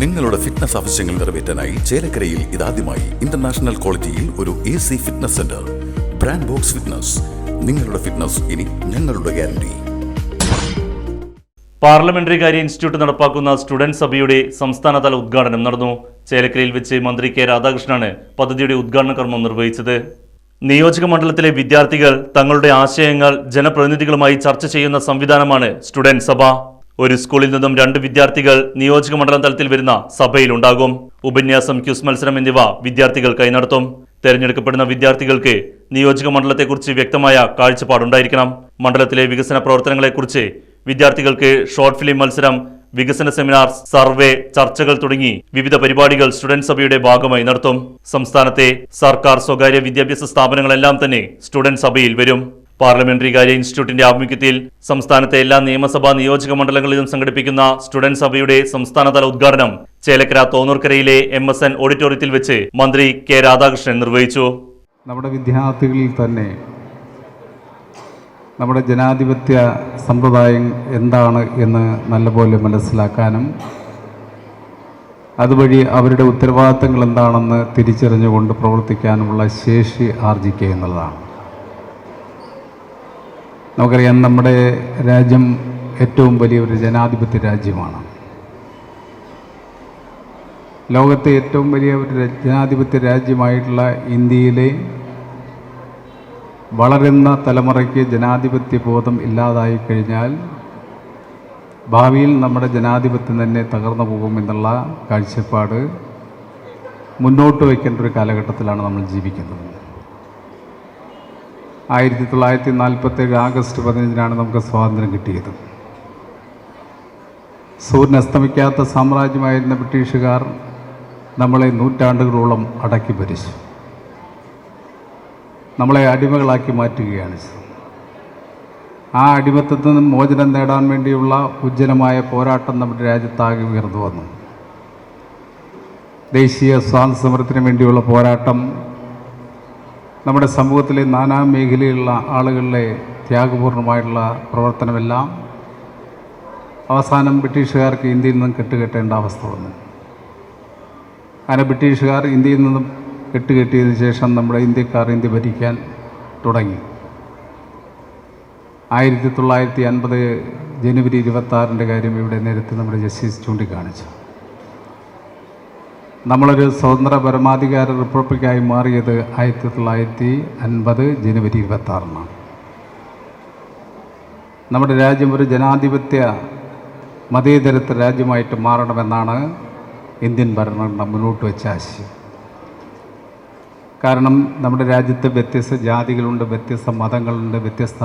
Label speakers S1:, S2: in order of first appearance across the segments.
S1: നിങ്ങളുടെ ഫിറ്റ്നസ് ആവശ്യങ്ങൾ നിറവേറ്റാനായി ചേലക്കരയിൽ ഇതാദ്യമായി ഇന്റർനാഷണൽ ക്വാളിറ്റിയിൽ ഒരു A C fitness centre brand box fitness നിങ്ങളുടെ ഫിറ്റ്നസ് ഇനി ഞങ്ങളുടെ ഗ്യാരണ്ടി
S2: പാർലമെന്ററി കാര്യ ഇൻസ്റ്റിറ്റ്യൂട്ട് നടപ്പാക്കുന്ന സ്റ്റുഡന്റ് സഭയുടെ സംസ്ഥാനതല ഉദ്ഘാടനം നടന്നു. ചേലക്കരയിൽ വെച്ച് മന്ത്രി കെ രാധാകൃഷ്ണനാണ് പദ്ധതിയുടെ ഉദ്ഘാടന കർമ്മം നിർവഹിച്ചത്. നിയോജക മണ്ഡലത്തിലെ വിദ്യാർത്ഥികൾ തങ്ങളുടെ ആശയങ്ങൾ ജനപ്രതിനിധികളുമായി ചർച്ച ചെയ്യുന്ന സംവിധാനമാണ് സ്റ്റുഡന്റ് സഭ. ഒരു സ്കൂളിൽ നിന്നും രണ്ട് വിദ്യാർത്ഥികൾ നിയോജക മണ്ഡലം തലത്തിൽ വരുന്ന സഭയിലുണ്ടാകും. ഉപന്യാസം ക്യൂസ് മത്സരം എന്നിവ വിദ്യാർത്ഥികൾക്കായി നടത്തും തെരഞ്ഞെടുക്കപ്പെടുന്ന വിദ്യാർത്ഥികൾക്ക് നിയോജക മണ്ഡലത്തെക്കുറിച്ച് വ്യക്തമായ കാഴ്ചപ്പാടുണ്ടായിരിക്കണം. മണ്ഡലത്തിലെ വികസന പ്രവർത്തനങ്ങളെക്കുറിച്ച് വിദ്യാർത്ഥികൾക്ക് ഷോർട്ട് ഫിലിം മത്സരം വികസന സെമിനാർ സർവേ ചർച്ചകൾ തുടങ്ങി വിവിധ പരിപാടികൾ സ്റ്റുഡന്റ് സഭയുടെ ഭാഗമായി നടത്തും. സംസ്ഥാനത്തെ സർക്കാർ സ്വകാര്യ വിദ്യാഭ്യാസ സ്ഥാപനങ്ങളെല്ലാം തന്നെ സ്റ്റുഡന്റ് സഭയിൽ വരും. പാർലമെന്ററി കാര്യ ഇൻസ്റ്റിറ്റ്യൂട്ടിന്റെ ആഭിമുഖ്യത്തിൽ സംസ്ഥാനത്തെ എല്ലാ നിയമസഭാ നിയോജക മണ്ഡലങ്ങളിലും സംഘടിപ്പിക്കുന്ന സ്റ്റുഡന്റ് സഭയുടെ സംസ്ഥാനതല ഉദ്ഘാടനം ചേലക്കര തോന്നൂർക്കരയിലെ എം എസ് എൻ ഓഡിറ്റോറിയത്തിൽ വെച്ച് മന്ത്രി കെ രാധാകൃഷ്ണൻ നിർവഹിച്ചു.
S3: നമ്മുടെ വിദ്യാർത്ഥികളിൽ തന്നെ നമ്മുടെ ജനാധിപത്യ സമ്പ്രദായം എന്താണ് എന്ന് നല്ലപോലെ മനസ്സിലാക്കാനും അതുവഴി അവരുടെ ഉത്തരവാദിത്തങ്ങൾ എന്താണെന്ന് തിരിച്ചറിഞ്ഞുകൊണ്ട് പ്രവർത്തിക്കാനുമുള്ള ശേഷി ആർജിക്കുക എന്നുള്ളതാണ്. നമുക്കറിയാം നമ്മുടെ രാജ്യം ഏറ്റവും വലിയൊരു ജനാധിപത്യ രാജ്യമാണ്. ലോകത്തെ ഏറ്റവും വലിയ ഒരു ജനാധിപത്യ രാജ്യമായിട്ടുള്ള ഇന്ത്യയിലെ വളരുന്ന തലമുറയ്ക്ക് ജനാധിപത്യ ബോധം ഇല്ലാതായി കഴിഞ്ഞാൽ ഭാവിയിൽ നമ്മുടെ ജനാധിപത്യം തന്നെ തകർന്നു പോകുമെന്നുള്ള കാഴ്ചപ്പാട് മുന്നോട്ട് വയ്ക്കേണ്ട ഒരു കാലഘട്ടത്തിലാണ് നമ്മൾ ജീവിക്കുന്നത്. ആയിരത്തി തൊള്ളായിരത്തി നാൽപ്പത്തേഴ് ആഗസ്റ്റ് പതിനഞ്ചിനാണ് നമുക്ക് സ്വാതന്ത്ര്യം കിട്ടിയത്. സൂര്യൻ അസ്തമിക്കാത്ത സാമ്രാജ്യമായിരുന്ന ബ്രിട്ടീഷുകാർ നമ്മളെ നൂറ്റാണ്ടുകളോളം അടക്കി ഭരിച്ചു. നമ്മളെ അടിമകളാക്കി മാറ്റുകയാണ് ആ അടിമത്തത്തിൽ നിന്നും മോചനം നേടാൻ വേണ്ടിയുള്ള ഉജ്ജ്വലമായ പോരാട്ടം നമ്മുടെ രാജ്യത്താകെ ഉയർന്നു വന്നു. ദേശീയ സ്വാതന്ത്ര്യ സമരത്തിന് വേണ്ടിയുള്ള പോരാട്ടം നമ്മുടെ സമൂഹത്തിലെ നാനാ മേഖലയിലുള്ള ആളുകളുടെ ത്യാഗപൂർണമായിട്ടുള്ള പ്രവർത്തനമെല്ലാം അവസാനം ബ്രിട്ടീഷുകാർക്ക് ഇന്ത്യയിൽ നിന്നും കെട്ടുകെട്ടേണ്ട അവസ്ഥ വന്നു. അങ്ങനെ ബ്രിട്ടീഷുകാർ ഇന്ത്യയിൽ നിന്നും കെട്ടുകെട്ടിയതിനു ശേഷം നമ്മുടെ ഇന്ത്യക്കാർ ഇന്ത്യ ഭരിക്കാൻ തുടങ്ങി. ആയിരത്തി തൊള്ളായിരത്തി അൻപത് ജനുവരി ഇരുപത്തി ആറിന്റെ കാര്യം ഇവിടെ നേരത്തെ നമ്മുടെ ജസ്റ്റിസ് ചൂണ്ടിക്കാണിച്ചു. നമ്മളൊരു സ്വതന്ത്ര പരമാധികാര റിപ്പബ്ലിക്കായി മാറിയത് ആയിരത്തി തൊള്ളായിരത്തി അൻപത് ജനുവരി ഇരുപത്തി ആറിനാണ് നമ്മുടെ രാജ്യം ഒരു ജനാധിപത്യ മതേതരത്വ രാജ്യമായിട്ട് മാറണമെന്നാണ് ഇന്ത്യൻ ഭരണഘടന മുന്നോട്ട് വെച്ച ആശയം. കാരണം നമ്മുടെ രാജ്യത്ത് വ്യത്യസ്ത ജാതികളുണ്ട് വ്യത്യസ്ത മതങ്ങളുണ്ട് വ്യത്യസ്ത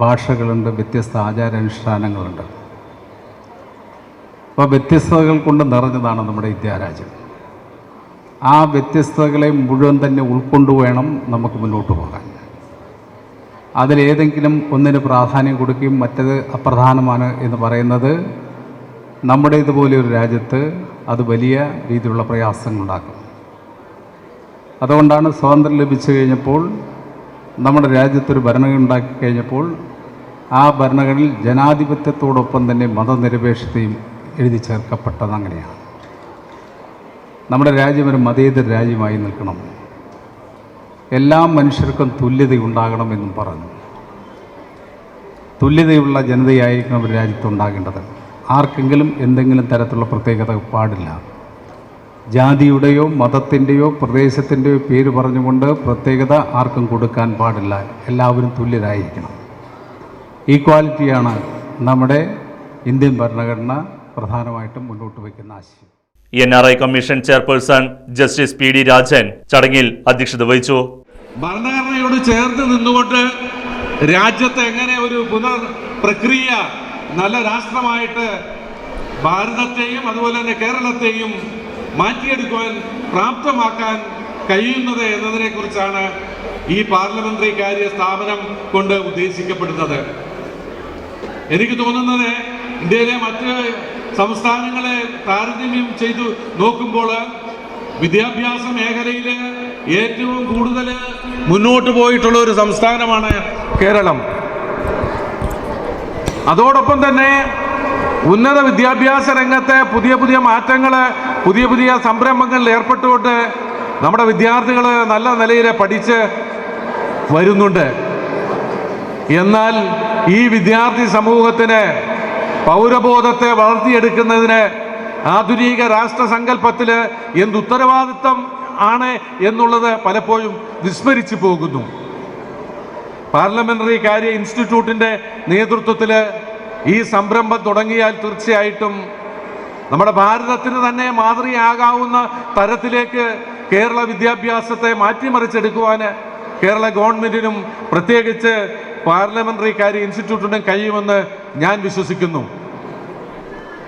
S3: ഭാഷകളുണ്ട് വ്യത്യസ്ത ആചാരാനുഷ്ഠാനങ്ങളുണ്ട്. അപ്പോൾ വ്യത്യസ്തതകൾ കൊണ്ട് നിറഞ്ഞതാണ് നമ്മുടെ ഇന്ത്യാരാജ്യം ആ വ്യത്യസ്തതകളെ മുഴുവൻ തന്നെ ഉൾക്കൊണ്ടു വേണം നമുക്ക് മുന്നോട്ട് പോകാൻ. അതിലേതെങ്കിലും ഒന്നിന് പ്രാധാന്യം കൊടുക്കുകയും മറ്റത് അപ്രധാനമാണ് എന്ന് പറയുന്നത് നമ്മുടെ ഇതുപോലെ ഒരു രാജ്യത്ത് അത് വലിയ രീതിയിലുള്ള പ്രയാസങ്ങളുണ്ടാക്കും. അതുകൊണ്ടാണ് സ്വാതന്ത്ര്യം ലഭിച്ചു കഴിഞ്ഞപ്പോൾ നമ്മുടെ രാജ്യത്തൊരു ഭരണഘടന ഉണ്ടാക്കി കഴിഞ്ഞപ്പോൾ ആ ഭരണഘടനയിൽ ജനാധിപത്യത്തോടൊപ്പം തന്നെ മതനിരപേക്ഷതയും എഴുതി ചേർക്കപ്പെട്ടത് അങ്ങനെയാണ്. നമ്മുടെ രാജ്യം ഒരു മതേതര രാജ്യമായി നിൽക്കണം. എല്ലാ മനുഷ്യർക്കും തുല്യത ഉണ്ടാകണമെന്നും പറഞ്ഞു. തുല്യതയുള്ള ജനതയായിരിക്കണം ഒരു രാജ്യത്ത് ഉണ്ടാകേണ്ടത്. ആർക്കെങ്കിലും എന്തെങ്കിലും തരത്തിലുള്ള പ്രത്യേകത പാടില്ല. ജാതിയുടെയോ മതത്തിന്റെയോ പ്രദേശത്തിന്റെയോ പേര് പറഞ്ഞുകൊണ്ട് പ്രത്യേകത ആർക്കും കൊടുക്കാൻ പാടില്ല. എല്ലാവരും തുല്യരായിരിക്കണം. ഈക്വാലിറ്റിയാണ് നമ്മുടെ ഇന്ത്യൻ ഭരണഘടന പ്രധാനമായിട്ടും മുന്നോട്ട് വയ്ക്കുന്ന ആശയം.
S2: N R I commission chairperson justice P D Rajan ചടങ്ങിൽ അധ്യക്ഷത വഹിച്ചു.
S4: ഭരണഘടനയോട് ചേർന്ന് നിന്നുകൊണ്ട് രാജ്യത്തെ എങ്ങനെ ഒരു പുനർ പ്രക്രിയ നല്ല രാഷ്ട്രമായിട്ട് ഭാരതത്തെയും അതുപോലെ തന്നെ കേരളത്തെയും മാറ്റിയെടുക്കുവാൻ പ്രാപ്തമാക്കാൻ കഴിയുന്നത് എന്നതിനെ കുറിച്ചാണ് ഈ പാർലമെന്ററി കാര്യ സ്ഥാപനം കൊണ്ട് ഉദ്ദേശിക്കപ്പെടുന്നത്. എനിക്ക് തോന്നുന്നത് ഇന്ത്യയിലെ മറ്റ് സംസ്ഥാനങ്ങളെ താരതമ്യം ചെയ്തു നോക്കുമ്പോൾ വിദ്യാഭ്യാസ മേഖലയിൽ ഏറ്റവും കൂടുതൽ മുന്നോട്ട് പോയിട്ടുള്ള ഒരു സംസ്ഥാനമാണ് കേരളം. അതോടൊപ്പം തന്നെ ഉന്നത വിദ്യാഭ്യാസ രംഗത്തെ പുതിയ പുതിയ മാറ്റങ്ങൾ പുതിയ പുതിയ സംരംഭങ്ങളിൽ ഏർപ്പെട്ടുകൊണ്ട് നമ്മുടെ വിദ്യാർത്ഥികൾ നല്ല നിലയിൽ പഠിച്ച് വരുന്നുണ്ട്. എന്നാൽ ഈ വിദ്യാർത്ഥി സമൂഹത്തിന് പൗരബോധത്തെ വളർത്തിയെടുക്കുന്നതിന് ആധുനിക രാഷ്ട്രസങ്കല്പത്തിൽ എന്ത് എന്തുത്തരവാദിത്വം ആണ് എന്നുള്ളത് പലപ്പോഴും വിസ്മരിച്ചു പോകുന്നു. പാർലമെന്ററി കാര്യ ഇൻസ്റ്റിറ്റ്യൂട്ടിന്റെ നേതൃത്വത്തിൽ ഈ സംരംഭം തുടങ്ങിയാൽ തീർച്ചയായിട്ടും നമ്മുടെ ഭാരതത്തിന് തന്നെ മാതൃകയാകാവുന്ന തരത്തിലേക്ക് കേരള വിദ്യാഭ്യാസത്തെ മാറ്റിമറിച്ചെടുക്കുവാൻ കേരള ഗവൺമെന്റിനും പ്രത്യേകിച്ച് പാർലമെന്ററി കാര്യ ഇൻസ്റ്റിറ്റ്യൂട്ടിനും കഴിയുമെന്ന് ഞാൻ വിശ്വസിക്കുന്നു.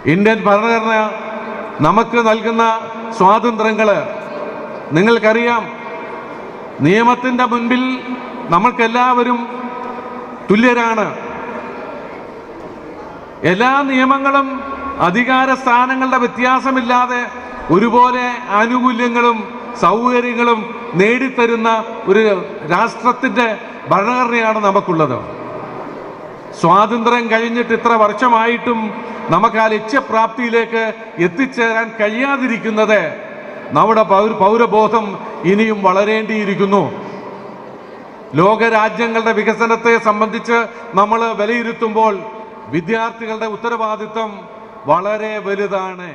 S4: ഇന്ത്യൻ ഭരണഘടന നമുക്ക് നൽകുന്ന സ്വാതന്ത്ര്യങ്ങൾ നിങ്ങൾക്കറിയാം. നിയമത്തിന്റെ മുൻപിൽ നമ്മൾക്കെല്ലാവരും തുല്യരാണ്. എല്ലാ നിയമങ്ങളും അധികാര സ്ഥാനങ്ങളുടെ വ്യത്യാസമില്ലാതെ ഒരുപോലെ ആനുകൂല്യങ്ങളും സൗകര്യങ്ങളും നേടിത്തരുന്ന ഒരു രാഷ്ട്രത്തിന്റെ ഭരണഘടനയാണ് നമുക്കുള്ളത്. സ്വാതന്ത്ര്യം കഴിഞ്ഞിട്ട് ഇത്ര വർഷമായിട്ടും നമുക്ക് ആ ലക്ഷ്യപ്രാപ്തിയിലേക്ക് എത്തിച്ചേരാൻ കഴിയാതിരിക്കുന്നത് നമ്മുടെ പൗര പൗരബോധം ഇനിയും വളരേണ്ടിയിരിക്കുന്നു. ലോകരാജ്യങ്ങളുടെ വികസനത്തെ സംബന്ധിച്ച് നമ്മൾ വിലയിരുത്തുമ്പോൾ വിദ്യാർത്ഥികളുടെ ഉത്തരവാദിത്വം വളരെ വലുതാണ്.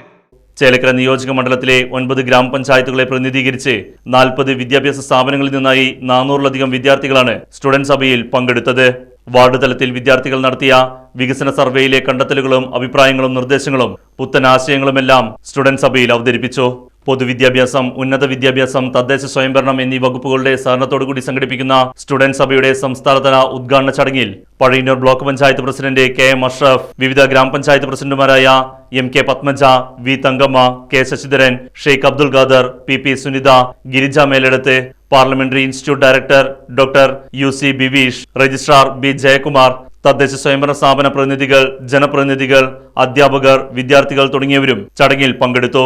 S2: ചേലക്കര നിയോജക മണ്ഡലത്തിലെ ഒൻപത് ഗ്രാമപഞ്ചായത്തുകളെ പ്രതിനിധീകരിച്ച് നാൽപ്പത് വിദ്യാഭ്യാസ സ്ഥാപനങ്ങളിൽ നിന്നായി നാനൂറിലധികം വിദ്യാർത്ഥികളാണ് സ്റ്റുഡന്റ് സഭയിൽ പങ്കെടുത്തത്. വാർഡ് തലത്തിൽ വിദ്യാർത്ഥികൾ നടത്തിയ വികസന സർവേയിലെ കണ്ടെത്തലുകളും അഭിപ്രായങ്ങളും നിർദ്ദേശങ്ങളും പുത്തൻ ആശയങ്ങളുമെല്ലാം സ്റ്റുഡന്റ് സഭയിൽ അവതരിപ്പിച്ചു. പൊതുവിദ്യാഭ്യാസം ഉന്നത വിദ്യാഭ്യാസം തദ്ദേശ സ്വയംഭരണം എന്നീ വകുപ്പുകളുടെ സഹകരണത്തോടുകൂടി സംഘടിപ്പിക്കുന്ന സ്റ്റുഡന്റ് സഭയുടെ സംസ്ഥാനതല ഉദ്ഘാടന ചടങ്ങിൽ Pazhayannur block panchayat president K M Ashraf വിവിധ ഗ്രാമപഞ്ചായത്ത് പ്രസിഡന്റുമാരായ M K Padmaja V Thankamma K Sasidharan Sheikh Abdul Khader P P Sunitha Girija Meleduth parliamentary institute director doctor U C Biveesh registrar B Jayakumar തദ്ദേശ സ്വയംഭരണ സ്ഥാപന പ്രതിനിധികൾ ജനപ്രതിനിധികൾ അധ്യാപകർ വിദ്യാർത്ഥികൾ തുടങ്ങിയവരും ചടങ്ങിൽ പങ്കെടുത്തു.